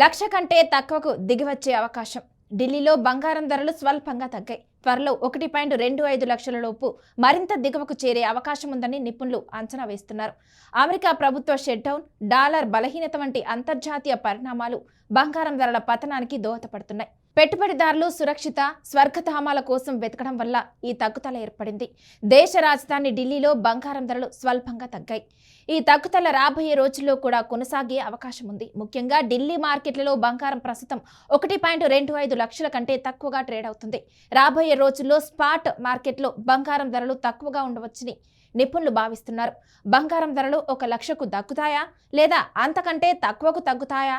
లక్ష కంటే తక్కువకు దిగివచ్చే అవకాశం. ఢిల్లీలో బంగారం ధరలు స్వల్పంగా తగ్గాయి. త్వరలో ఒకటి పాయింట్ రెండు ఐదు లక్షల లోపు మరింత దిగువకు చేరే అవకాశం ఉందని నిపుణులు అంచనా వేస్తున్నారు. అమెరికా ప్రభుత్వ షట్డౌన్ డాలర్ బలహీనత వంటి అంతర్జాతీయ పరిణామాలు బంగారం ధరల పతనానికి దోహదపడుతున్నాయి. పెట్టుబడిదారులు సురక్షిత స్వర్గధామాల కోసం వెతకడం వల్ల ఈ తగ్గుదల ఏర్పడింది. దేశ రాజధాని ఢిల్లీలో బంగారం ధరలు స్వల్పంగా తగ్గాయి. ఈ తగ్గుదల రాబోయే రోజుల్లో కూడా కొనసాగే అవకాశం ఉంది. ముఖ్యంగా ఢిల్లీ మార్కెట్లలో బంగారం ప్రస్తుతం ఒకటి పాయింట్ రెండు ఐదు లక్షల కంటే తక్కువగా ట్రేడ్ అవుతుంది. రాబోయే రోజుల్లో స్పాట్ మార్కెట్లో బంగారం ధరలు తక్కువగా ఉండవచ్చని నిపుణులు భావిస్తున్నారు. బంగారం ధరలు ఒక లక్షకు తగ్గుతాయా? లేదా అంతకంటే తక్కువకు తగ్గుతాయా?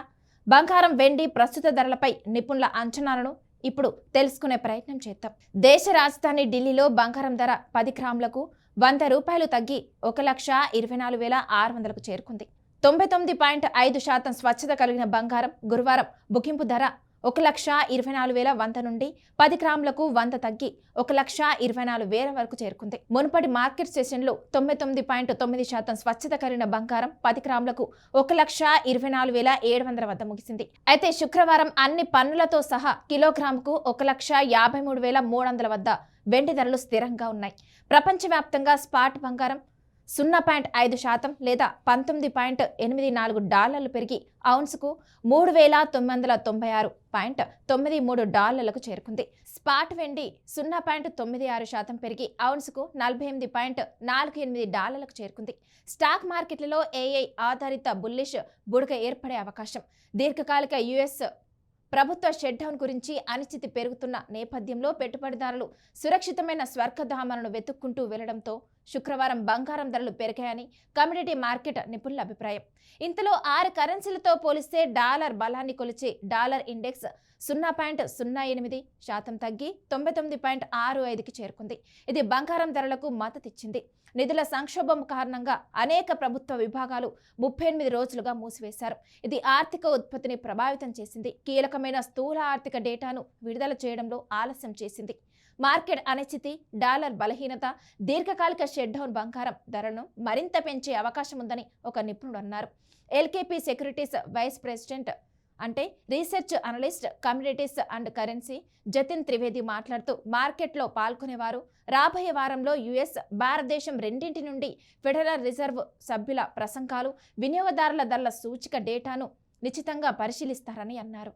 బంగారం వెండి ప్రస్తుత ధరలపై నిపుణుల అంచనాలను ఇప్పుడు తెలుసుకునే ప్రయత్నం చేద్దాం. దేశ రాజధాని ఢిల్లీలో బంగారం ధర పది గ్రాములకు వంద రూపాయలు తగ్గి ఒక లక్ష ఇరవై నాలుగు వేల ఆరు వందలకు చేరుకుంది. తొంభై తొమ్మిది పాయింట్ ఐదు శాతం స్వచ్ఛత కలిగిన బంగారం గురువారం బుకింపు ధర ఒక లక్ష ఇరవై నాలుగు వేల వంద నుండి పది గ్రాములకు వంద తగ్గి ఒక లక్ష ఇరవై నాలుగు వేల వరకు చేరుకుంది. మునుపటి మార్కెట్ సెషన్లో తొంభై తొమ్మిది పాయింట్ తొమ్మిది శాతం స్వచ్ఛత కలిగిన బంగారం పది గ్రాములకు ఒక లక్ష ఇరవై నాలుగు వేల ఏడు వందల వద్ద ముగిసింది. అయితే శుక్రవారం అన్ని పన్నులతో సహా కిలోగ్రాముకు ఒక లక్ష యాభై మూడు వేల మూడు వందల వద్ద వెండి ధరలు స్థిరంగా ఉన్నాయి. ప్రపంచవ్యాప్తంగా స్పాట్ బంగారం సున్నా పాయింట్ ఐదు శాతం లేదా పంతొమ్మిది పాయింట్ ఎనిమిది నాలుగు డాలర్లు పెరిగి ఔన్స్కు మూడు వేల తొమ్మిది వందల తొంభై ఆరు పాయింట్ తొమ్మిది మూడు డాలర్లకు చేరుకుంది. స్పాట్ వెండి సున్నా పాయింట్ తొమ్మిది ఆరు శాతం పెరిగి ఔన్స్కు నలభై ఎనిమిది పాయింట్ నాలుగు ఎనిమిది డాలర్లకు చేరుకుంది. స్టాక్ మార్కెట్లలో ఏఐ ఆధారిత బుల్లిష్ బుడగ ఏర్పడే అవకాశం. దీర్ఘకాలిక యుఎస్ ప్రభుత్వ షట్డౌన్ గురించి అనిశ్చితి పెరుగుతున్న నేపథ్యంలో పెట్టుబడిదారులు సురక్షితమైన స్వర్గధామలను వెతుక్కుంటూ వెళ్ళడంతో శుక్రవారం బంగారం ధరలు పెరిగాయని కమ్యూనిటీ మార్కెట్ నిపుణుల అభిప్రాయం. ఇంతలో ఆరు కరెన్సీలతో పోలిస్తే డాలర్ బలాన్ని కొలిచే డాలర్ ఇండెక్స్ సున్నా పాయింట్ సున్నా ఎనిమిది శాతం తగ్గి తొంభై తొమ్మిది పాయింట్ ఆరు ఐదుకి చేరుకుంది. ఇది బంగారం ధరలకు మద్దతిచ్చింది నిధుల సంక్షోభం కారణంగా అనేక ప్రభుత్వ విభాగాలు ముప్పై ఎనిమిది రోజులుగా మూసివేశారు. ఇది ఆర్థిక ఉత్పత్తిని ప్రభావితం చేసింది. కీలకమైన స్థూల ఆర్థిక డేటాను విడుదల చేయడంలో ఆలస్యం చేసింది. మార్కెట్ అనిశ్చితి డాలర్ బలహీనత దీర్ఘకాలిక షెడ్డౌన్ బంగారం ధరను మరింత పెంచే అవకాశం ఉందని ఒక నిపుణుడు అన్నారు. ఎల్కేపీ సెక్యూరిటీస్ వైస్ ప్రెసిడెంట్ అంటే research analyst commodities and currency Jatin Trivedi మాట్లాడుతూ మార్కెట్లో పాల్గొనేవారు రాబోయే వారంలో యుఎస్ భారతదేశం రెండింటి నుండి ఫెడరల్ రిజర్వ్ సభ్యుల ప్రసంగాలు వినియోగదారుల ధరల సూచిక డేటాను నిశ్చితంగా పరిశీలిస్తారని అన్నారు.